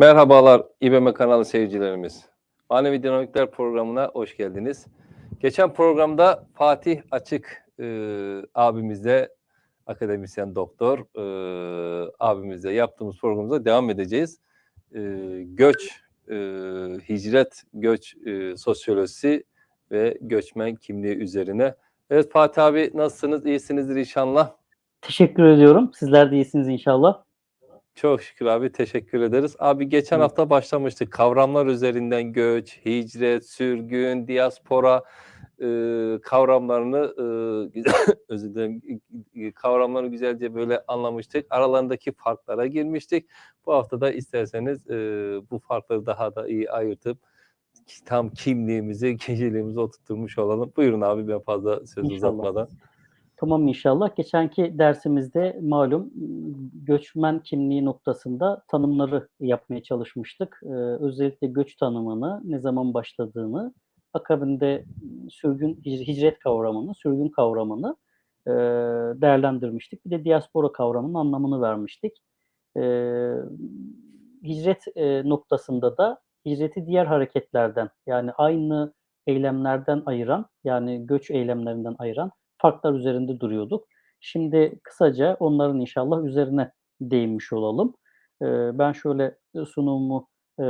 Merhabalar İBM kanalı seyircilerimiz. Manevi Dinamikler programına hoş geldiniz. Geçen programda Fatih Açık e, abimizle akademisyen doktor e, abimizle yaptığımız programımıza devam edeceğiz. E, göç, e, hicret, göç e, sosyolojisi ve göçmen kimliği üzerine. Evet Fatih abi nasılsınız? İyisinizdir inşallah. Teşekkür ediyorum. Sizler de iyisiniz inşallah. Çok şükür abi teşekkür ederiz. Abi geçen Hı. hafta başlamıştık. Kavramlar üzerinden göç, hicret, sürgün, diaspora e, kavramlarını e, özür dilerim kavramlarını güzelce böyle anlamıştık. Aralarındaki farklara girmiştik. Bu hafta da isterseniz e, bu farkları daha da iyi ayırtıp tam kimliğimizi, kişiliğimizi oturtmuş olalım. Buyurun abi ben fazla söz İnşallah. uzatmadan. Tamam inşallah. Geçenki dersimizde malum göçmen kimliği noktasında tanımları yapmaya çalışmıştık. Ee, özellikle göç tanımını, ne zaman başladığını, akabinde sürgün hic- hicret kavramını, sürgün kavramını e, değerlendirmiştik. Bir de diaspora kavramının anlamını vermiştik. Ee, hicret e, noktasında da hicreti diğer hareketlerden yani aynı eylemlerden ayıran yani göç eylemlerinden ayıran farklar üzerinde duruyorduk. Şimdi kısaca onların inşallah üzerine değinmiş olalım. Ben şöyle sunumumu e,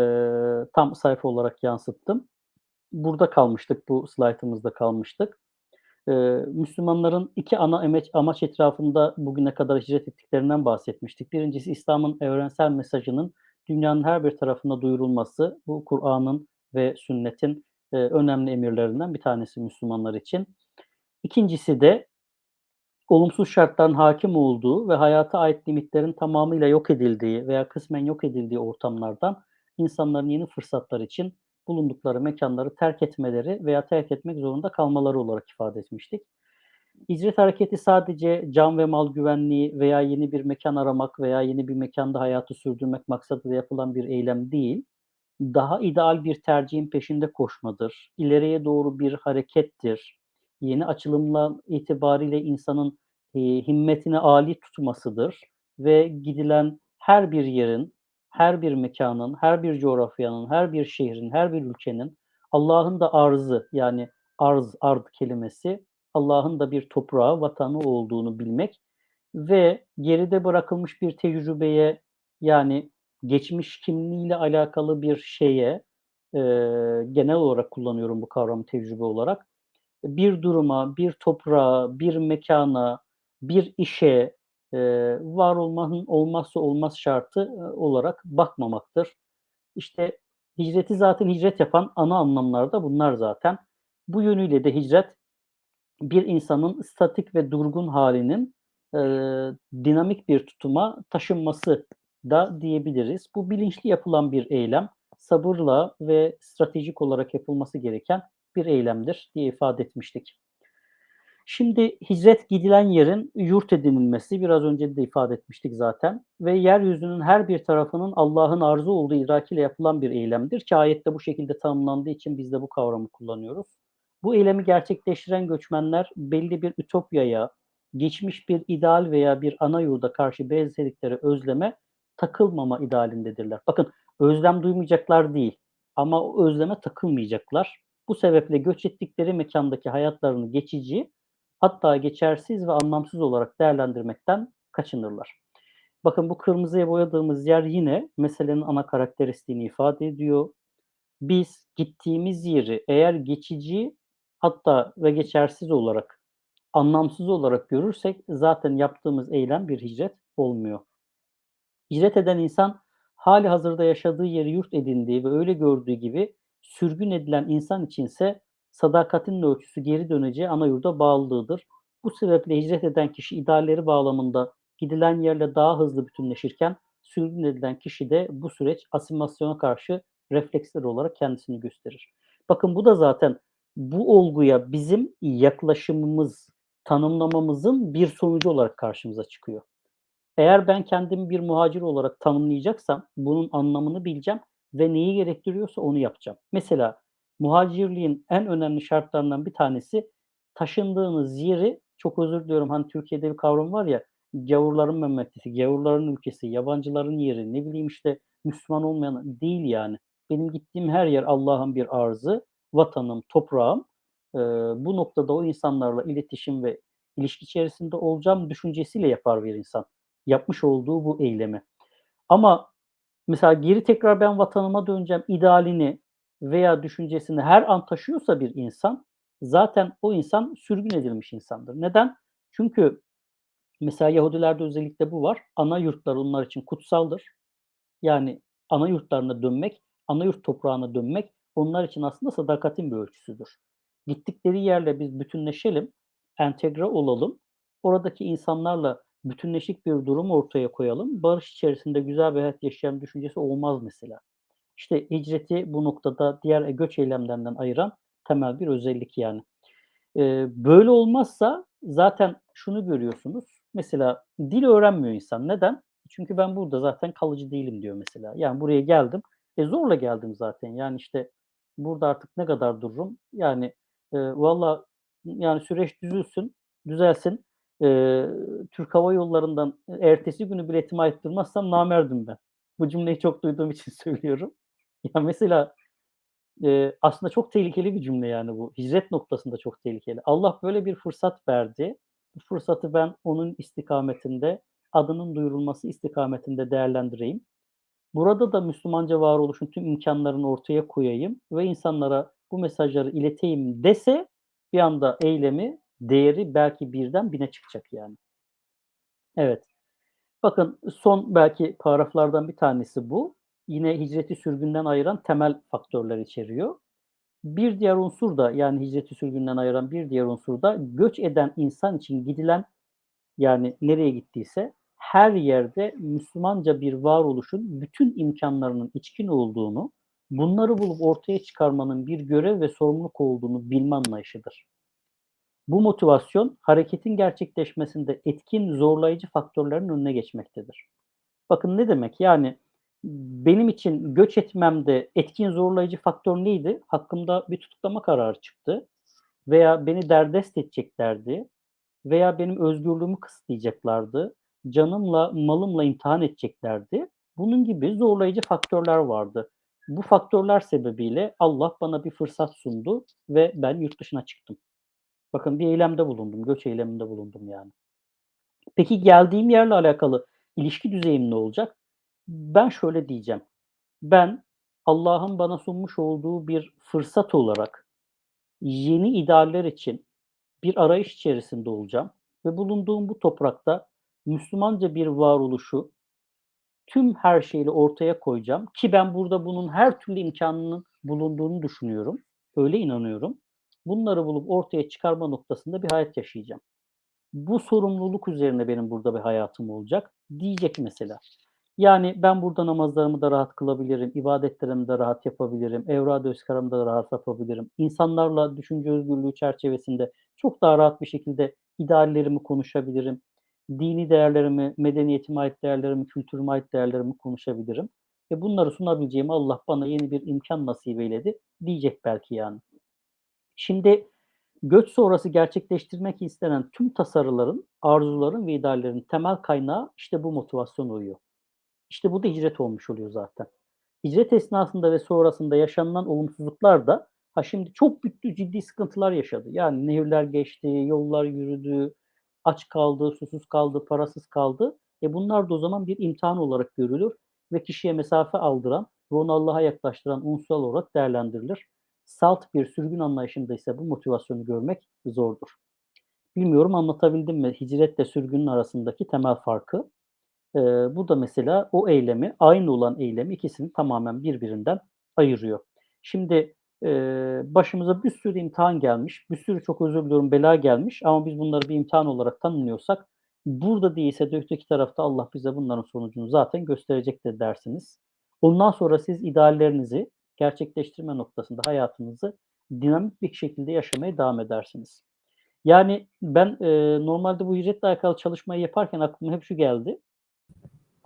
tam sayfa olarak yansıttım. Burada kalmıştık, bu slaytımızda kalmıştık. Müslümanların iki ana amaç, etrafında bugüne kadar hicret ettiklerinden bahsetmiştik. Birincisi İslam'ın evrensel mesajının dünyanın her bir tarafına duyurulması. Bu Kur'an'ın ve sünnetin önemli emirlerinden bir tanesi Müslümanlar için. İkincisi de olumsuz şartların hakim olduğu ve hayata ait limitlerin tamamıyla yok edildiği veya kısmen yok edildiği ortamlardan insanların yeni fırsatlar için bulundukları mekanları terk etmeleri veya terk etmek zorunda kalmaları olarak ifade etmiştik. Hicret hareketi sadece can ve mal güvenliği veya yeni bir mekan aramak veya yeni bir mekanda hayatı sürdürmek maksadıyla yapılan bir eylem değil, daha ideal bir tercihin peşinde koşmadır, ileriye doğru bir harekettir, yeni açılımla itibariyle insanın e, himmetini âli tutmasıdır ve gidilen her bir yerin, her bir mekanın, her bir coğrafyanın, her bir şehrin, her bir ülkenin Allah'ın da arzı yani arz, ard kelimesi Allah'ın da bir toprağı, vatanı olduğunu bilmek ve geride bırakılmış bir tecrübeye yani geçmiş kimliğiyle alakalı bir şeye e, genel olarak kullanıyorum bu kavramı tecrübe olarak bir duruma, bir toprağa, bir mekana, bir işe e, var olmanın olmazsa olmaz şartı e, olarak bakmamaktır. İşte hicreti zaten hicret yapan ana anlamlar da bunlar zaten. Bu yönüyle de hicret bir insanın statik ve durgun halinin e, dinamik bir tutuma taşınması da diyebiliriz. Bu bilinçli yapılan bir eylem, sabırla ve stratejik olarak yapılması gereken bir eylemdir diye ifade etmiştik. Şimdi hicret gidilen yerin yurt edinilmesi, biraz önce de ifade etmiştik zaten ve yeryüzünün her bir tarafının Allah'ın arzu olduğu idrakiyle yapılan bir eylemdir ki ayette bu şekilde tanımlandığı için biz de bu kavramı kullanıyoruz. Bu eylemi gerçekleştiren göçmenler belli bir ütopyaya, geçmiş bir ideal veya bir ana yurda karşı benzelikleri özleme takılmama idealindedirler. Bakın özlem duymayacaklar değil ama o özleme takılmayacaklar. Bu sebeple göç ettikleri mekandaki hayatlarını geçici, hatta geçersiz ve anlamsız olarak değerlendirmekten kaçınırlar. Bakın bu kırmızıya boyadığımız yer yine meselenin ana karakteristiğini ifade ediyor. Biz gittiğimiz yeri eğer geçici hatta ve geçersiz olarak, anlamsız olarak görürsek zaten yaptığımız eylem bir hicret olmuyor. Hicret eden insan hali hazırda yaşadığı yeri yurt edindiği ve öyle gördüğü gibi sürgün edilen insan içinse sadakatinin ölçüsü geri döneceği ana yurda bağlılığıdır. Bu sebeple hicret eden kişi idealleri bağlamında gidilen yerle daha hızlı bütünleşirken sürgün edilen kişi de bu süreç asimilasyona karşı refleksler olarak kendisini gösterir. Bakın bu da zaten bu olguya bizim yaklaşımımız, tanımlamamızın bir sonucu olarak karşımıza çıkıyor. Eğer ben kendimi bir muhacir olarak tanımlayacaksam bunun anlamını bileceğim ve neyi gerektiriyorsa onu yapacağım. Mesela muhacirliğin en önemli şartlarından bir tanesi taşındığınız yeri çok özür diliyorum hani Türkiye'de bir kavram var ya gavurların memleketi, gavurların ülkesi, yabancıların yeri, ne bileyim işte Müslüman olmayan değil yani. Benim gittiğim her yer Allah'ın bir arzı, vatanım, toprağım. Eee, bu noktada o insanlarla iletişim ve ilişki içerisinde olacağım düşüncesiyle yapar bir insan. Yapmış olduğu bu eylemi. Ama mesela geri tekrar ben vatanıma döneceğim idealini veya düşüncesini her an taşıyorsa bir insan, zaten o insan sürgün edilmiş insandır. Neden? Çünkü mesela Yahudilerde özellikle bu var. Ana yurtlar onlar için kutsaldır. Yani ana yurtlarına dönmek, ana yurt toprağına dönmek onlar için aslında sadakatin bir ölçüsüdür. Gittikleri yerle biz bütünleşelim, entegre olalım. Oradaki insanlarla bütünleşik bir durum ortaya koyalım. Barış içerisinde güzel bir hayat yaşayan düşüncesi olmaz mesela. İşte hicreti bu noktada diğer göç eylemlerinden ayıran temel bir özellik yani. Eee, böyle olmazsa zaten şunu görüyorsunuz. Mesela dil öğrenmiyor insan. Neden? Çünkü ben burada zaten kalıcı değilim diyor mesela. Yani buraya geldim. E zorla geldim zaten. Yani işte burada artık ne kadar dururum? Yani e, valla yani süreç düzülsün, düzelsin. E, Türk Hava Yolları'ndan ertesi günü biletimi ayırtmazsam namerdim ben. Bu cümleyi çok duyduğum için söylüyorum. Ya mesela e, aslında çok tehlikeli bir cümle yani bu. Hicret noktasında çok tehlikeli. Allah böyle bir fırsat verdi. Bu fırsatı ben onun istikametinde, adının duyurulması istikametinde değerlendireyim. Burada da Müslümanca varoluşun tüm imkanlarını ortaya koyayım ve insanlara bu mesajları ileteyim dese bir anda eylemi, değeri belki birden bine çıkacak yani. Evet. Bakın son belki paragraflardan bir tanesi bu. Yine hicreti sürgünden ayıran temel faktörler içeriyor. Bir diğer unsur da yani hicreti sürgünden ayıran bir diğer unsur da göç eden insan için gidilen yani nereye gittiyse her yerde Müslümanca bir varoluşun bütün imkanlarının içkin olduğunu, bunları bulup ortaya çıkarmanın bir görev ve sorumluluk olduğunu bilme anlayışıdır. Bu motivasyon hareketin gerçekleşmesinde etkin zorlayıcı faktörlerin önüne geçmektedir. Bakın ne demek? Yani benim için göç etmemde etkin zorlayıcı faktör neydi? Hakkımda bir tutuklama kararı çıktı veya beni derdest edeceklerdi veya benim özgürlüğümü kısıtlayacaklardı. Canımla, malımla imtihan edeceklerdi. Bunun gibi zorlayıcı faktörler vardı. Bu faktörler sebebiyle Allah bana bir fırsat sundu ve ben yurt dışına çıktım. Bakın bir eylemde bulundum, göç eyleminde bulundum yani. Peki geldiğim yerle alakalı ilişki düzeyim ne olacak? Ben şöyle diyeceğim. Ben Allah'ın bana sunmuş olduğu bir fırsat olarak yeni idealler için bir arayış içerisinde olacağım ve bulunduğum bu toprakta Müslümanca bir varoluşu tüm her şeyle ortaya koyacağım ki ben burada bunun her türlü imkanının bulunduğunu düşünüyorum. Öyle inanıyorum. Bunları bulup ortaya çıkarma noktasında bir hayat yaşayacağım. Bu sorumluluk üzerine benim burada bir hayatım olacak. Diyecek mesela. Yani ben burada namazlarımı da rahat kılabilirim, ibadetlerimi de rahat yapabilirim, evrad-ı özkarımı da rahat yapabilirim. İnsanlarla düşünce özgürlüğü çerçevesinde çok daha rahat bir şekilde ideallerimi konuşabilirim. Dini değerlerimi, medeniyetime ait değerlerimi, kültürüme ait değerlerimi konuşabilirim. Ve bunları sunabileceğim Allah bana yeni bir imkan nasip eyledi diyecek belki yani. Şimdi göç sonrası gerçekleştirmek istenen tüm tasarıların, arzuların ve ideallerin temel kaynağı işte bu motivasyon uyuyor. İşte bu da hicret olmuş oluyor zaten. Hicret esnasında ve sonrasında yaşanılan olumsuzluklar da ha şimdi çok büyük ciddi sıkıntılar yaşadı. Yani nehirler geçti, yollar yürüdü, aç kaldı, susuz kaldı, parasız kaldı. E bunlar da o zaman bir imtihan olarak görülür ve kişiye mesafe aldıran ve onu Allah'a yaklaştıran unsur olarak değerlendirilir. Salt bir sürgün anlayışında ise bu motivasyonu görmek zordur. Bilmiyorum anlatabildim mi hicretle sürgünün arasındaki temel farkı? Ee, bu da mesela o eylemi, aynı olan eylemi ikisini tamamen birbirinden ayırıyor. Şimdi e, başımıza bir sürü imtihan gelmiş, bir sürü çok özür diliyorum bela gelmiş ama biz bunları bir imtihan olarak tanımlıyorsak burada değilse de öteki tarafta Allah bize bunların sonucunu zaten gösterecektir dersiniz. Ondan sonra siz ideallerinizi gerçekleştirme noktasında hayatınızı dinamik bir şekilde yaşamaya devam edersiniz. Yani ben e, normalde bu hicretle alakalı çalışmayı yaparken aklıma hep şu geldi.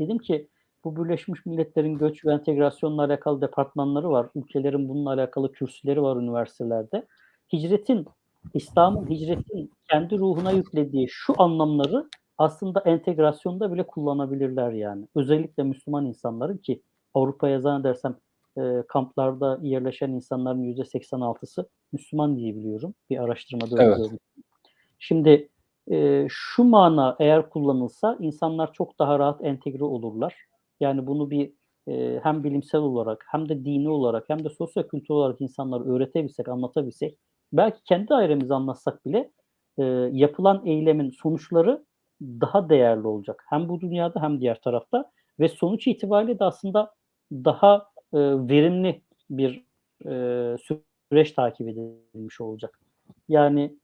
Dedim ki bu Birleşmiş Milletler'in göç ve entegrasyonla alakalı departmanları var. Ülkelerin bununla alakalı kürsüleri var üniversitelerde. Hicretin, İslam'ın hicretin kendi ruhuna yüklediği şu anlamları aslında entegrasyonda bile kullanabilirler yani. Özellikle Müslüman insanların ki Avrupa'ya zannedersem e, kamplarda yerleşen insanların %86'sı Müslüman diye biliyorum. Bir araştırmada öyle Evet. Şimdi e, şu mana eğer kullanılsa insanlar çok daha rahat entegre olurlar. Yani bunu bir e, hem bilimsel olarak hem de dini olarak hem de sosyokültürel olarak insanlara öğretebilsek, anlatabilsek belki kendi dairemizi anlatsak bile e, yapılan eylemin sonuçları daha değerli olacak. Hem bu dünyada hem diğer tarafta ve sonuç itibariyle de aslında daha e, verimli bir e, süreç takip edilmiş olacak. Yani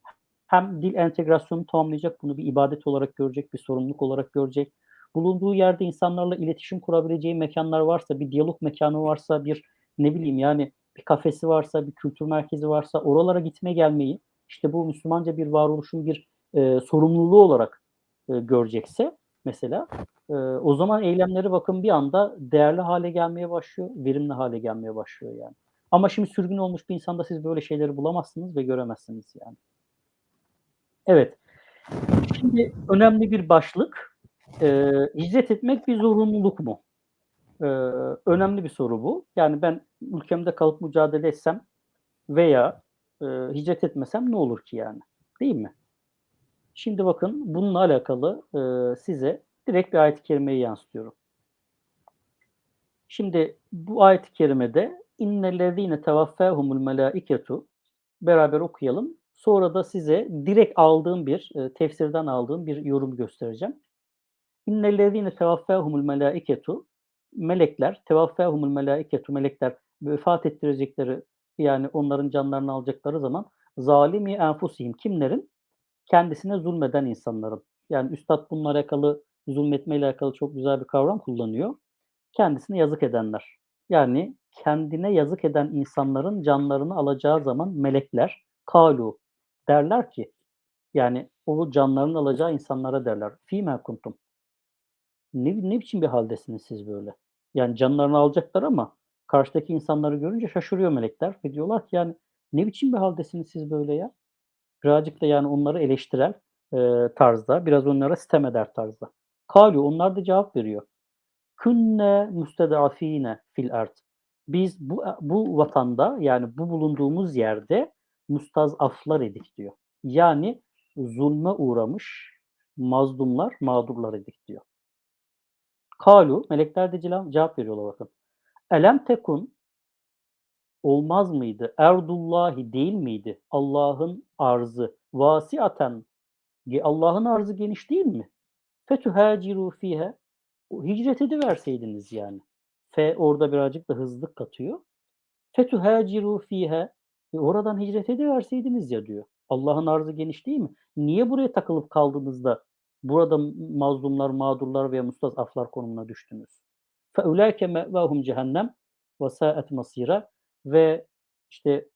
hem dil entegrasyonu tamamlayacak, bunu bir ibadet olarak görecek, bir sorumluluk olarak görecek. Bulunduğu yerde insanlarla iletişim kurabileceği mekanlar varsa, bir diyalog mekanı varsa, bir ne bileyim yani bir kafesi varsa, bir kültür merkezi varsa oralara gitme gelmeyi işte bu Müslümanca bir varoluşun bir e, sorumluluğu olarak e, görecekse mesela e, o zaman eylemleri bakın bir anda değerli hale gelmeye başlıyor, verimli hale gelmeye başlıyor yani. Ama şimdi sürgün olmuş bir insanda siz böyle şeyleri bulamazsınız ve göremezsiniz yani. Evet. Şimdi önemli bir başlık. Ee, hicret etmek bir zorunluluk mu? Ee, önemli bir soru bu. Yani ben ülkemde kalıp mücadele etsem veya e, hicret etmesem ne olur ki yani? Değil mi? Şimdi bakın bununla alakalı e, size direkt bir ayet-i kerimeyi yansıtıyorum. Şimdi bu ayet-i kerimede innellezine tevaffahumul melaiketu beraber okuyalım. Sonra da size direkt aldığım bir e, tefsirden aldığım bir yorum göstereceğim. İnnellezine tevaffahumul melaiketu melekler, tevaffahumul melaiketu melekler vefat ettirecekleri yani onların canlarını alacakları zaman zalimi enfusihim kimlerin? Kendisine zulmeden insanların. Yani üstad bununla alakalı zulmetmeyle alakalı çok güzel bir kavram kullanıyor. Kendisine yazık edenler. Yani kendine yazık eden insanların canlarını alacağı zaman melekler kalu derler ki yani o canlarını alacağı insanlara derler. Fîmâ kuntum. Ne, ne biçim bir haldesiniz siz böyle? Yani canlarını alacaklar ama karşıdaki insanları görünce şaşırıyor melekler ve diyorlar ki yani ne biçim bir haldesiniz siz böyle ya? Birazcık da yani onları eleştirel e, tarzda, biraz onlara sitem eder tarzda. Kalu onlar da cevap veriyor. Künne mustedafine fil ard. Biz bu bu vatanda yani bu bulunduğumuz yerde mustazaflar edik diyor. Yani zulme uğramış mazlumlar, mağdurlar edik diyor. Kalu, melekler de cevap veriyorlar bakın. Elem tekun olmaz mıydı? Erdullahi değil miydi? Allah'ın arzı. Vasiaten. Allah'ın arzı geniş değil mi? Fetühaciru fihe. Hicret ediverseydiniz yani. F orada birazcık da hızlık katıyor. Fetühaciru fihe. E oradan hicret ediverseydiniz ya diyor. Allah'ın arzı geniş değil mi? Niye buraya takılıp kaldınız da burada mazlumlar, mağdurlar veya mustazaflar konumuna düştünüz? فَاُولَٰيكَ مَأْوَاهُمْ cehennem وَسَاءَتْ masira ve işte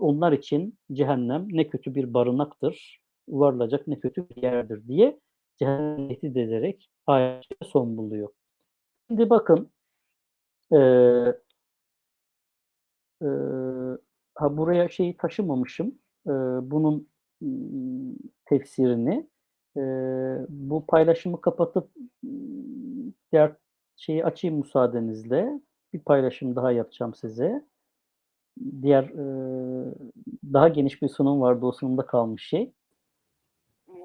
onlar için cehennem ne kötü bir barınaktır, varılacak ne kötü bir yerdir diye cehennem tehdit ederek ayette son buluyor. Şimdi bakın e, e, ha buraya şeyi taşımamışım. E, bunun tefsirini e, bu paylaşımı kapatıp diğer şeyi açayım müsaadenizle. Bir paylaşım daha yapacağım size. Diğer e, daha geniş bir sunum vardı. O sunumda kalmış şey.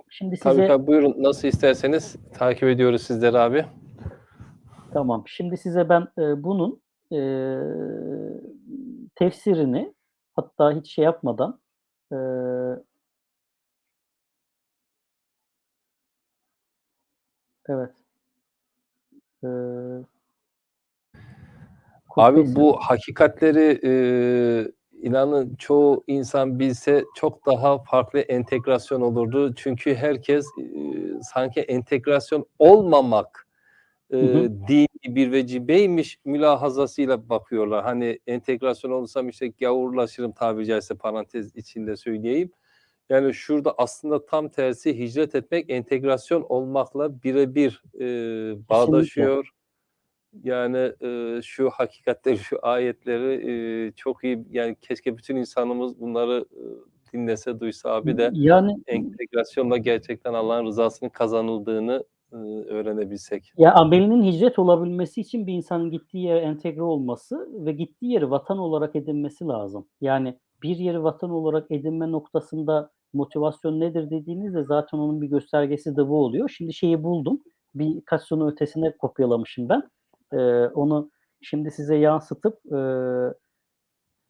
Şimdi size Tabii tabii buyurun nasıl isterseniz takip ediyoruz sizleri abi. Tamam. Şimdi size ben e, bunun e, tefsirini hatta hiç şey yapmadan e, evet e, Abi bu hakikatleri e, inanın çoğu insan bilse çok daha farklı entegrasyon olurdu. Çünkü herkes e, sanki entegrasyon olmamak e, Hı hı. dini bir vecibeymiş mülahazasıyla bakıyorlar. Hani entegrasyon olursam işte gavurlaşırım tabiri caizse parantez içinde söyleyeyim. Yani şurada aslında tam tersi hicret etmek entegrasyon olmakla birebir e, bağdaşıyor. Yani e, şu hakikatleri, şu ayetleri e, çok iyi yani keşke bütün insanımız bunları e, dinlese, duysa abi de yani entegrasyonla gerçekten Allah'ın rızasının kazanıldığını e, öğrenebilsek. Ya amelinin hicret olabilmesi için bir insanın gittiği yere entegre olması ve gittiği yeri vatan olarak edinmesi lazım. Yani bir yeri vatan olarak edinme noktasında motivasyon nedir dediğinizde zaten onun bir göstergesi de bu oluyor. Şimdi şeyi buldum. Birkaç sonu ötesine kopyalamışım ben. Ee, onu şimdi size yansıtıp e,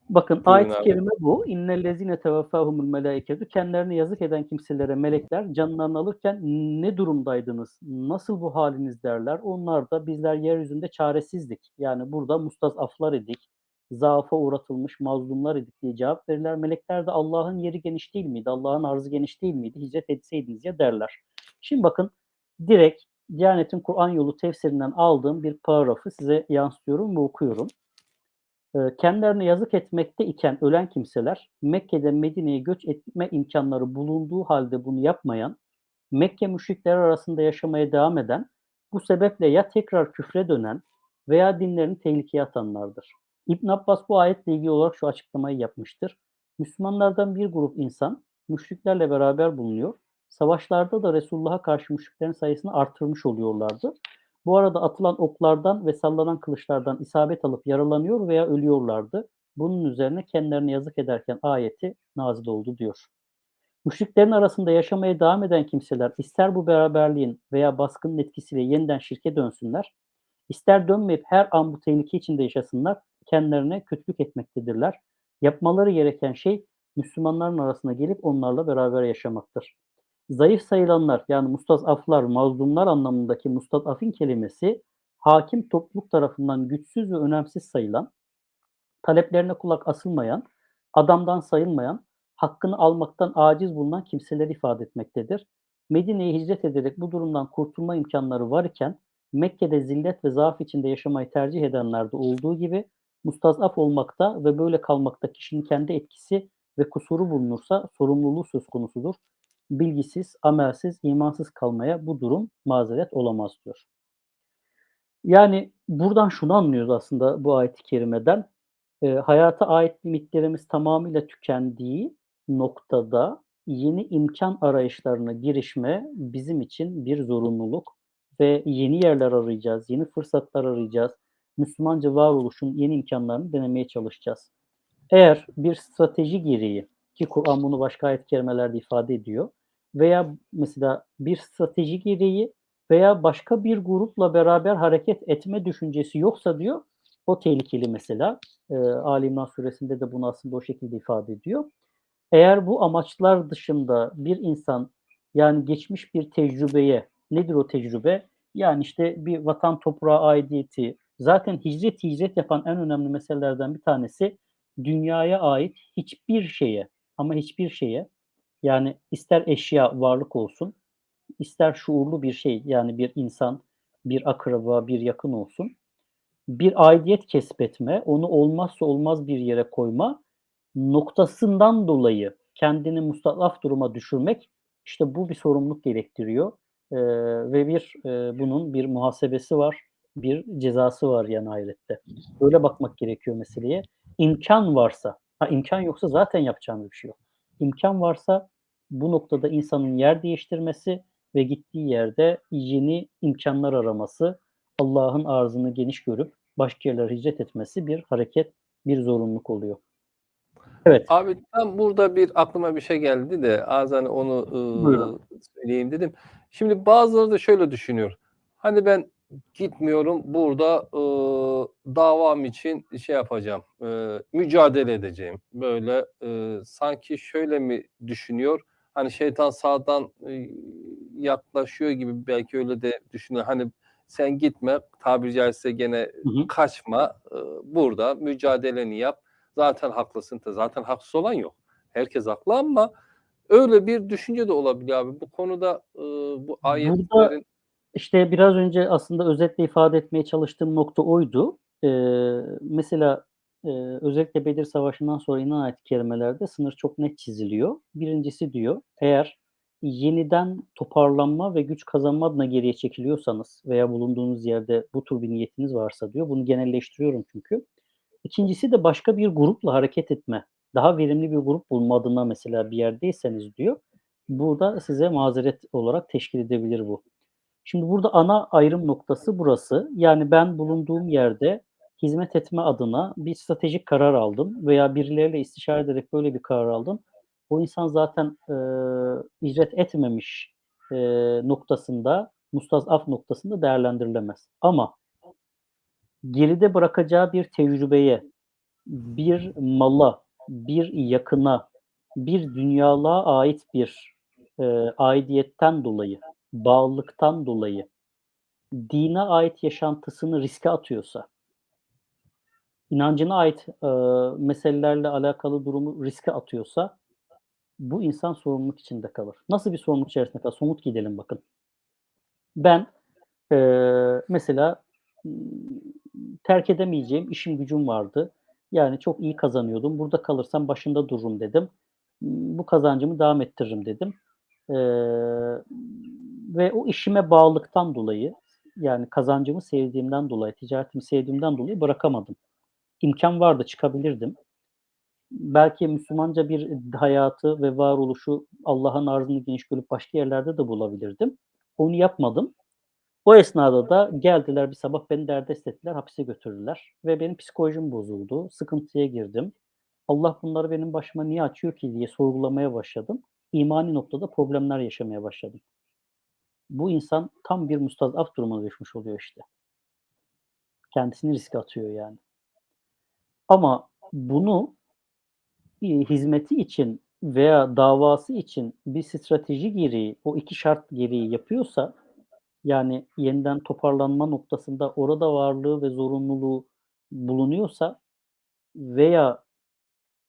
bakın ayet-i kerime bu. İnnellezine tevaffahumul melaiketu kendilerine yazık eden kimselere melekler canlarını alırken ne durumdaydınız? Nasıl bu haliniz derler. Onlar da bizler yeryüzünde çaresizdik. Yani burada mustazaflar idik. Zaafa uğratılmış mazlumlar idik diye cevap verirler. Melekler de Allah'ın yeri geniş değil miydi? Allah'ın arzı geniş değil miydi? Hicret etseydiniz ya derler. Şimdi bakın direkt Diyanet'in Kur'an yolu tefsirinden aldığım bir paragrafı size yansıtıyorum ve okuyorum. Ee, Kendilerine yazık etmekte iken ölen kimseler Mekke'den Medine'ye göç etme imkanları bulunduğu halde bunu yapmayan, Mekke müşrikleri arasında yaşamaya devam eden, bu sebeple ya tekrar küfre dönen veya dinlerini tehlikeye atanlardır. İbn Abbas bu ayetle ilgili olarak şu açıklamayı yapmıştır. Müslümanlardan bir grup insan müşriklerle beraber bulunuyor. Savaşlarda da Resulullah'a karşı müşriklerin sayısını artırmış oluyorlardı. Bu arada atılan oklardan ve sallanan kılıçlardan isabet alıp yaralanıyor veya ölüyorlardı. Bunun üzerine kendilerine yazık ederken ayeti nazil oldu diyor. Müşriklerin arasında yaşamaya devam eden kimseler ister bu beraberliğin veya baskının etkisiyle yeniden şirke dönsünler, ister dönmeyip her an bu tehlike içinde yaşasınlar, kendilerine kötülük etmektedirler. Yapmaları gereken şey Müslümanların arasına gelip onlarla beraber yaşamaktır. Zayıf sayılanlar yani mustazaflar, mazlumlar anlamındaki mustazafin kelimesi hakim topluluk tarafından güçsüz ve önemsiz sayılan, taleplerine kulak asılmayan, adamdan sayılmayan, hakkını almaktan aciz bulunan kimseleri ifade etmektedir. Medine'ye hicret ederek bu durumdan kurtulma imkanları var iken Mekke'de zillet ve zaaf içinde yaşamayı tercih edenlerde olduğu gibi mustazaf olmakta ve böyle kalmakta kişinin kendi etkisi ve kusuru bulunursa sorumluluğu söz konusudur. Bilgisiz, amelsiz, imansız kalmaya bu durum mazeret olamaz diyor. Yani buradan şunu anlıyoruz aslında bu ayet-i kerimeden. Eee, hayata ait limitlerimiz tamamıyla tükendiği noktada yeni imkan arayışlarına girişme bizim için bir zorunluluk ve yeni yerler arayacağız, yeni fırsatlar arayacağız. Müslümanca varoluşun yeni imkanlarını denemeye çalışacağız. Eğer bir strateji gereği ki Kur'an bunu başka ayet-i kerimelerde ifade ediyor veya mesela bir strateji gereği veya başka bir grupla beraber hareket etme düşüncesi yoksa diyor, o tehlikeli mesela. Eee, Ali İmran suresinde de bunu aslında o şekilde ifade ediyor. Eğer bu amaçlar dışında bir insan yani geçmiş bir tecrübeye, nedir o tecrübe? Yani işte bir vatan toprağı aidiyeti, zaten hicret hicret yapan en önemli meselelerden bir tanesi dünyaya ait hiçbir şeye ama hiçbir şeye yani ister eşya, varlık olsun, ister şuurlu bir şey yani bir insan, bir akraba, bir yakın olsun. Bir aidiyet kesbetme, onu olmazsa olmaz bir yere koyma noktasından dolayı kendini mustazaf duruma düşürmek işte bu bir sorumluluk gerektiriyor. Eee, ve bir eee, bunun bir muhasebesi var, bir cezası var yani ahirette. Böyle bakmak gerekiyor meseleye. İmkan varsa, ha imkan yoksa zaten yapacağımız bir şey yok. İmkan varsa bu noktada insanın yer değiştirmesi ve gittiği yerde yeni imkanlar araması, Allah'ın arzını geniş görüp başka yerlere hicret etmesi bir hareket, bir zorunluluk oluyor. Evet. Abi tam burada bir aklıma bir şey geldi de azane onu Buyurun. ııı, söyleyeyim dedim. Şimdi bazıları da şöyle düşünüyor. Hani ben gitmiyorum burada ııı, davam için şey yapacağım, eee, mücadele edeceğim. Böyle eee, sanki şöyle mi düşünüyor? Hani şeytan sağdan eee, yaklaşıyor gibi belki öyle de düşünüyor. Hani sen gitme, tabiri caizse gene Hı hı. kaçma, ııı, burada mücadeleni yap. Zaten haklısın. Zaten haksız olan yok. Herkes haklı ama öyle bir düşünce de olabiliyor abi. Bu konuda ııı, bu Burada ayetlerin işte biraz önce aslında özetle ifade etmeye çalıştığım nokta oydu. Eee, mesela, eee, özellikle Bedir Savaşı'ndan sonra inen ayet-i kerimelerde sınır çok net çiziliyor. Birincisi diyor, eğer yeniden toparlanma ve güç kazanma adına geriye çekiliyorsanız veya bulunduğunuz yerde bu tür bir niyetiniz varsa diyor, bunu genelleştiriyorum çünkü. İkincisi de başka bir grupla hareket etme, daha verimli bir grup bulma adına mesela bir yerdeyseniz diyor, burada size mazeret olarak teşkil edebilir bu. Şimdi burada ana ayrım noktası burası. Yani ben bulunduğum yerde hizmet etme adına bir stratejik karar aldım veya birileriyle istişare ederek böyle bir karar aldım. O insan zaten eee icret etmemiş eee, noktasında, mustazaf noktasında değerlendirilemez. Ama geride bırakacağı bir tecrübeye, bir mala, bir yakına, bir dünyalığa ait bir eee, aidiyetten dolayı, bağlılıktan dolayı dine ait yaşantısını riske atıyorsa, inancına ait eee, meselelerle alakalı durumu riske atıyorsa bu insan sorumluluk içinde kalır. Nasıl bir sorumluluk içerisinde kalır? Somut gidelim bakın. Ben eee, mesela terk edemeyeceğim işim gücüm vardı. Yani çok iyi kazanıyordum. Burada kalırsam başında dururum dedim. Bu kazancımı devam ettiririm dedim. Eee, ve o işime bağlılıktan dolayı, yani kazancımı sevdiğimden dolayı, ticaretimi sevdiğimden dolayı bırakamadım. İmkân vardı, çıkabilirdim. Belki Müslümanca bir hayatı ve varoluşu Allah'ın arzını geniş görüp başka yerlerde de bulabilirdim. Onu yapmadım. O esnada da geldiler bir sabah beni derdest ettiler, hapise götürdüler ve benim psikolojim bozuldu. Sıkıntıya girdim. Allah bunları benim başıma niye açıyor ki diye sorgulamaya başladım. İmani noktada problemler yaşamaya başladım. Bu insan tam bir mustazaf durumuna düşmüş oluyor işte. Kendisini riske atıyor yani. Ama bunu hizmeti için veya davası için bir strateji gereği, o 2 şart gereği yapıyorsa, yani yeniden toparlanma noktasında orada varlığı ve zorunluluğu bulunuyorsa veya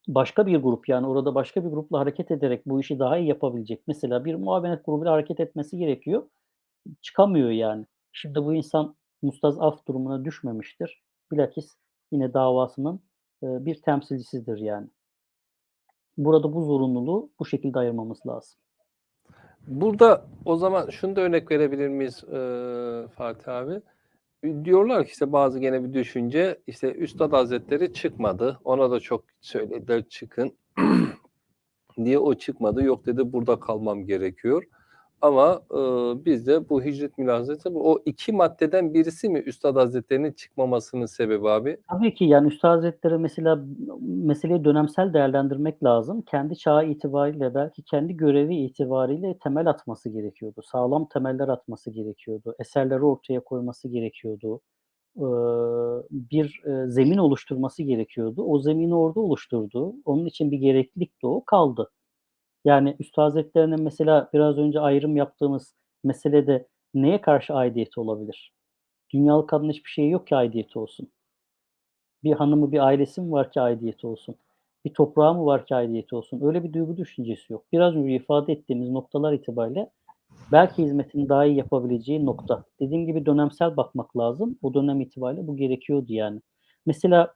başka bir grup, yani orada başka bir grupla hareket ederek bu işi daha iyi yapabilecek, mesela bir muavenet grubuyla hareket etmesi gerekiyor. Çıkamıyor yani. Şimdi bu insan mustazaf durumuna düşmemiştir. Bilakis yine davasının, eee, bir temsilcisidir yani. Burada bu zorunluluğu bu şekilde ayırmamız lazım. Burada o zaman şunu da örnek verebilir miyiz, eee, Fatih abi? Diyorlar ki işte bazı gene bir düşünce, işte Üstad Hazretleri çıkmadı. Ona da çok söylediler çıkın diye o çıkmadı. Yok dedi burada kalmam gerekiyor. Ama, ııı, bizde bu hicret mülahazası o 2 maddeden birisi mi Üstad Hazretleri'nin çıkmamasının sebebi abi? Tabii ki yani Üstad Hazretleri mesela meseleyi dönemsel değerlendirmek lazım. Kendi çağı itibariyle belki kendi görevi itibariyle temel atması gerekiyordu. Sağlam temeller atması gerekiyordu. Eserleri ortaya koyması gerekiyordu. Iıı, bir, eee, zemin oluşturması gerekiyordu. O zemini orada oluşturdu. Onun için bir gereklilikti o, kaldı. Yani Hazretlerinin mesela biraz önce ayrım yaptığımız meselede neye karşı aidiyeti olabilir? Dünyalık adına hiçbir şeyi yok ki aidiyeti olsun. Bir hanımı, bir ailesi mi var ki aidiyeti olsun? Bir toprağı mı var ki aidiyeti olsun? Öyle bir duygu düşüncesi yok. Biraz önce ifade ettiğimiz noktalar itibariyle belki hizmetini daha iyi yapabileceği nokta. Dediğim gibi dönemsel bakmak lazım. O dönem itibariyle bu gerekiyordu yani. Mesela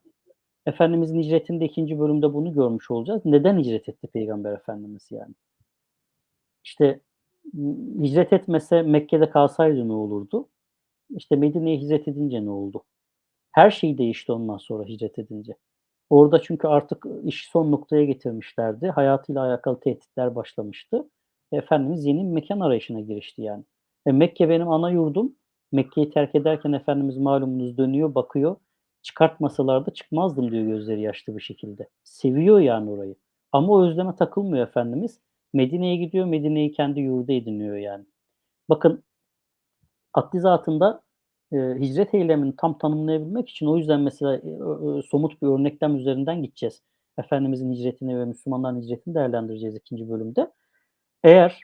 Efendimizin hicretinde 2. bölümde bunu görmüş olacağız. Neden hicret etti Peygamber Efendimiz yani? İşte, hicret etmese Mekke'de kalsaydı ne olurdu? İşte Medine'ye hicret edince ne oldu? Her şey değişti ondan sonra hicret edince. Orada çünkü artık işi son noktaya getirmişlerdi. Hayatıyla alakalı tehditler başlamıştı. Efendimiz yeni bir mekân arayışına girişti yani. E, Mekke benim ana yurdum. Mekke'yi terk ederken Efendimiz malumunuz dönüyor, bakıyor. Çıkartmasalardı çıkmazdım diyor gözleri yaşlı bir şekilde. Seviyor yani orayı. Ama o özleme takılmıyor Efendimiz. Medine'ye gidiyor, Medine'yi kendi yurdu ediniyor yani. Bakın haddi zatında, eee, hicret eylemini tam tanımlayabilmek için o yüzden mesela, eee, ııı, somut bir örneklem üzerinden gideceğiz. Efendimizin hicretini ve Müslümanların hicretini değerlendireceğiz 2. bölümde. Eğer,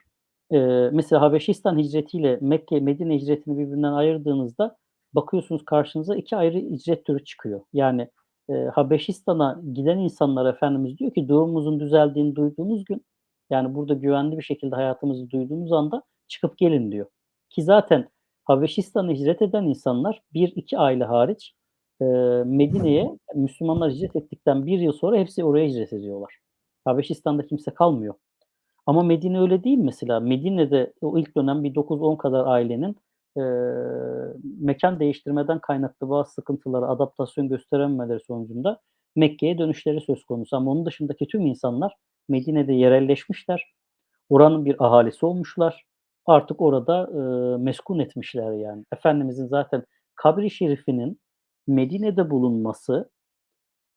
eee, mesela Habeşistan hicretiyle Mekke, Medine hicretini birbirinden ayırdığınızda bakıyorsunuz karşınıza 2 ayrı hicret türü çıkıyor. Yani, eee, Habeşistan'a giden insanlar Efendimiz diyor ki durumumuzun düzeldiğini duyduğunuz gün, yani burada güvenli bir şekilde hayatımızı duyduğumuz anda çıkıp gelin diyor. Ki zaten Habeşistan'a hicret eden insanlar 1-2 aile hariç, eee, Medine'ye Müslümanlar hicret ettikten 1 yıl sonra hepsi oraya hicret ediyorlar. Habeşistan'da kimse kalmıyor. Ama Medine öyle değil mesela. Medine'de o ilk dönem bir 9-10 kadar ailenin, eee, mekân değiştirmeden kaynaklı bazı sıkıntılara adaptasyon gösterememeleri sonucunda Mekke'ye dönüşleri söz konusu. Ama onun dışındaki tüm insanlar Medine'de yerelleşmişler. Oranın bir ahalisi olmuşlar. artık orada, eee, meskun etmişler yani. Efendimizin zaten kabri şerifinin Medine'de bulunması,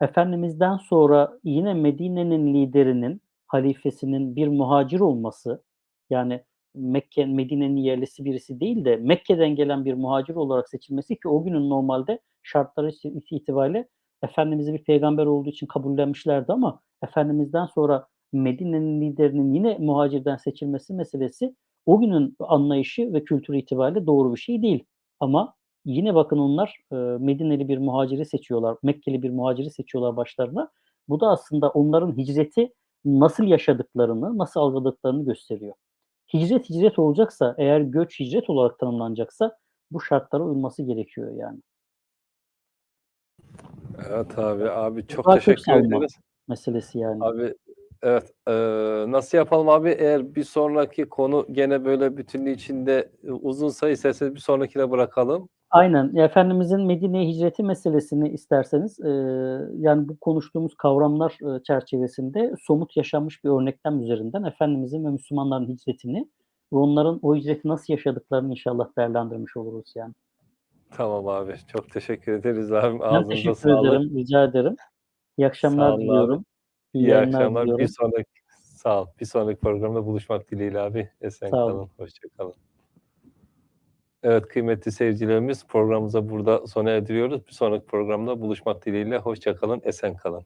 Efendimiz'den sonra yine Medine'nin liderinin, halifesinin bir muhacir olması, yani Mekke, Medine'nin yerlisi birisi değil de Mekke'den gelen bir muhacir olarak seçilmesi ki o günün normalde şartları iti itibariyle Efendimiz'i bir peygamber olduğu için kabullenmişlerdi ama Efendimiz'den sonra Medine'nin liderinin yine muhacirden seçilmesi meselesi o günün anlayışı ve kültürü itibariyle doğru bir şey değil. Ama yine bakın onlar, eee, Medineli bir muhaciri seçiyorlar, Mekkeli bir muhaciri seçiyorlar başlarına. Bu da aslında onların hicreti nasıl yaşadıklarını, nasıl algıladıklarını gösteriyor. Hicret, hicret olacaksa, eğer göç hicret olarak tanımlanacaksa bu şartlara uyulması gerekiyor yani. Evet abi, abi çok Daha teşekkür ederiz. meselesi yani. Abi evet, eee, nasıl yapalım abi? Eğer bir sonraki konu gene böyle bütünlüğü içinde, ııı, uzunsa isterseniz bir sonrakine bırakalım. Aynen. Ya, Efendimizin Medine'ye hicreti meselesini isterseniz, eee, yani bu konuştuğumuz kavramlar, ııı, çerçevesinde somut yaşanmış bir örneklem üzerinden Efendimizin ve Müslümanların hicretini ve onların o hicreti nasıl yaşadıklarını inşallah değerlendirmiş oluruz yani. Tamam abi, çok teşekkür ederiz abim. Ben Ağzınıza teşekkür sağlık. ederim, rica ederim. İyi Sağ akşamlar olun abi. diliyorum. İyi akşamlar. Bir diliyorum. sonraki sağ ol. Bir sonraki programda buluşmak dileğiyle abi. Esen Sağ kalın, hoşça kalın. Evet, kıymetli seyircilerimiz, programımıza burada sona erdiriyoruz. Bir sonraki programda buluşmak dileğiyle hoşça kalın, esen kalın.